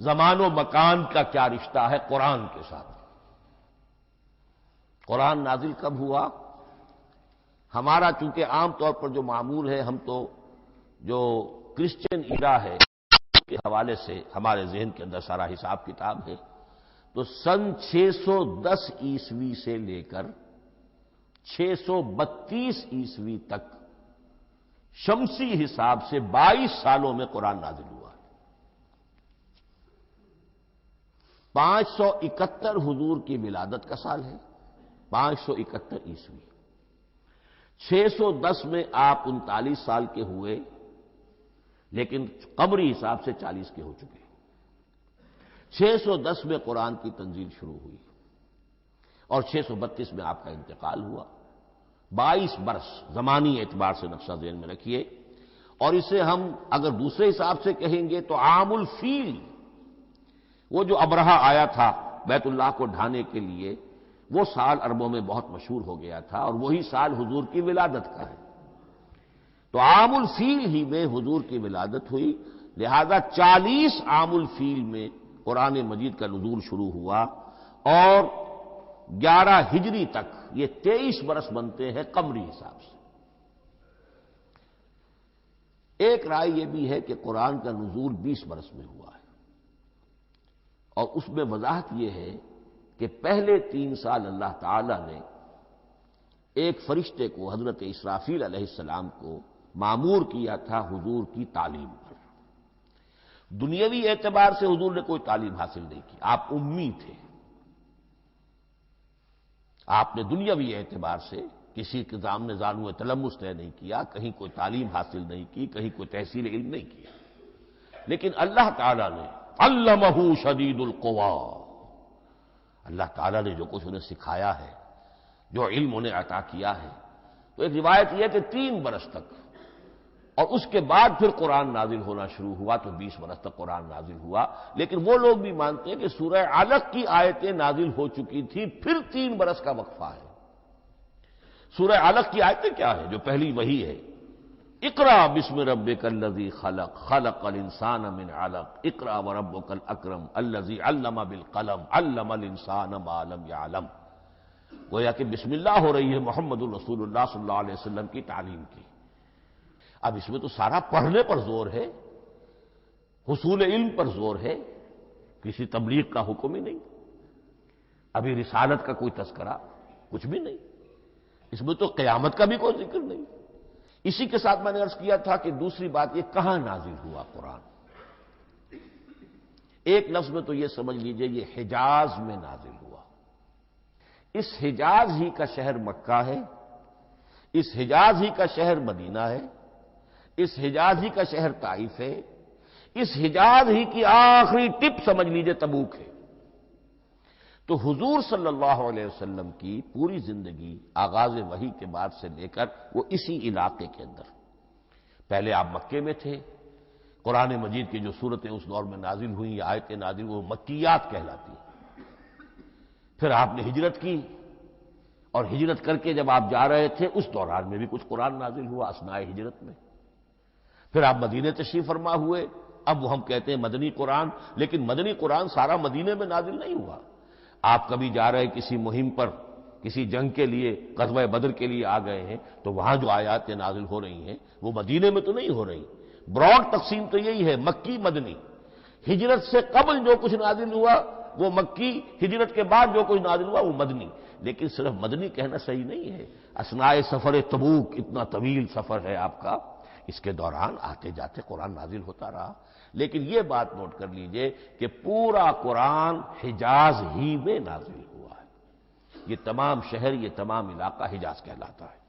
जमान व मकान का क्या रिश्ता है कुरान के साथ? कुरान नाजिल कब हुआ? हमारा चूँकि आमतौर पर जो मामूल है, हम तो जो क्रिश्चियन इरा है के हवाले से हमारे जहन के अंदर सारा हिसाब किताब है। तो सन 610 ईस्वी से लेकर 632 ईस्वी तक शमसी हिसाब से 22 सालों में कुरान नाजिल हुआ। है 571 हुजूर की विलादत का साल है। 571 ईस्वी। 610 में आप उनतालीस साल के हुए, लेकिन कमरी हिसाब से 40 के हो चुके 610 में कुरान की तंजील शुरू हुई और 632 में आपका इंतकाल हुआ। 22 बरस जमानी एतबार से नक्शा जेन में रखिए। और इसे हम अगर दूसरे हिसाब से कहेंगे तो आमुल फील वो जो अबरहा आया था बैतुल्लाह को ढाने के लिए, वो साल अरबों में बहुत मशहूर हो गया था और वही साल हुजूर की विलादत का है। तो आमुल फील ही में हुजूर की विलादत हुई, लिहाजा चालीस आमुल फील में कुरान मजीद का नजूल शुरू हुआ और ग्यारह हिजरी तक ये तेईस बरस बनते हैं कमरी हिसाब से। एक राय यह भी है कि कुरान का नजूल बीस बरस में हुआ है। और उसमें वजाहत यह है कि पहले तीन साल अल्लाह ताला ने एक फरिश्ते को हज़रत इसराफील अलैहिस्सलाम को मामूर किया था हुजूर की तालीम पर। दुनियावी एतबार से हुजूर ने कोई तालीम हासिल नहीं की। आप उम्मी थे आपने दुनियावी एतबार से किसी के सामने जानू तलमुस तय नहीं किया, कहीं कोई तालीम हासिल नहीं की, कहीं कोई तहसील इल्म नहीं किया। लेकिन अल्लाह ताला ने अल्लामहू शदीदुल कवा अल्लाह ताला ने जो कुछ उन्हें सिखाया है, जो इल्म उन्हें अता किया है तो एक रिवायत यह कि तीन बरस तक, और उसके बाद फिर कुरान नाजिल होना शुरू हुआ तो बीस बरस तक कुरान नाजिल हुआ। लेकिन वो लोग भी मानते हैं कि सूरह अलग की आयतें नाजिल हो चुकी थी, फिर तीन बरस का वक्फा है। सूरह अलग की आयतें क्या है? जो पहली वही है। इकरा बिस्म रब कल्लजी खलक खलक अल इंसान अमिन अलक। इकरा व रब कल अक्रम अल्लजी अल्लमा बिल कलम अल्लम अल इंसान आलम या आलम गोया कि बिस्मिल्लाह हो रही है मोहम्मद रसूलुल्लाह सल्लल्लाहु अलैहि वसल्लम की तालीम की। अब इसमें तो सारा पढ़ने पर ज़ोर है, हसूल इल्म पर ज़ोर है, किसी तबलीग का हुक्म ही नहीं। अभी रिसालत का कोई तस्करा कुछ भी नहीं। इसमें तो कयामत का भी कोई ज़िक्र नहीं। इसी के साथ मैंने अर्ज़ किया था कि दूसरी बात यह कहाँ नाजिल हुआ कुरान? एक लफ्ज में तो यह समझ लीजिए, ये हिजाज में नाजिल हुआ। इस हिजाज ही का शहर मक्का है, इस हिजाज ही का शहर मदीना है, इस हिजाज ही का शहर ताइफ है, इस हिजाज ही की आखिरी टिप समझ लीजिए तबूक है। तो हुजूर सल्लल्लाहु अलैहि वसल्लम की पूरी ज़िंदगी आगाज़ वही के बाद से लेकर वो इसी इलाके के अंदर। पहले आप मक्के में थे, कुरान मजीद की जो सूरतें उस दौर में नाजिल हुई, आयतें नाजिल, वो मक्कियात कहलाती फिर आपने हिजरत की, और हिजरत करके जब आप जा रहे थे, उस दौरान में भी कुछ कुरान नाजिल हुआ, असनाए हिजरत में। फिर आप मदीने तशरीफ़ फरमा हुए, अब वो हम कहते हैं मदनी कुरान, लेकिन मदनी कुरान सारा मदीने में नाजिल नहीं हुआ। आप कभी जा रहे किसी मुहिम पर, किसी जंग के लिए, कस्बा बदर के लिए आ गए हैं तो वहाँ जो आयातें नाजिल हो रही हैं, वो मदीने में तो नहीं हो रही। ब्रॉड तकसीम तो यही है, मक्की मदनी। हिजरत से कबल जो कुछ नाजिल हुआ, वो मक्की, हिजरत के बाद जो कुछ नाजिल हुआ, वो मदनी। लेकिन सिर्फ़ मदनी कहना सही नहीं है। असनाए सफ़र तबूक, इतना तवील सफ़र है आपका। इसके दौरान आते जाते कुरान नाजिल होता रहा। लेकिन यह बात नोट कर लीजिए कि पूरा कुरान हिजाज ही में नाजिल हुआ है। ये तमाम शहर, ये तमाम इलाका हिजाज कहलाता है।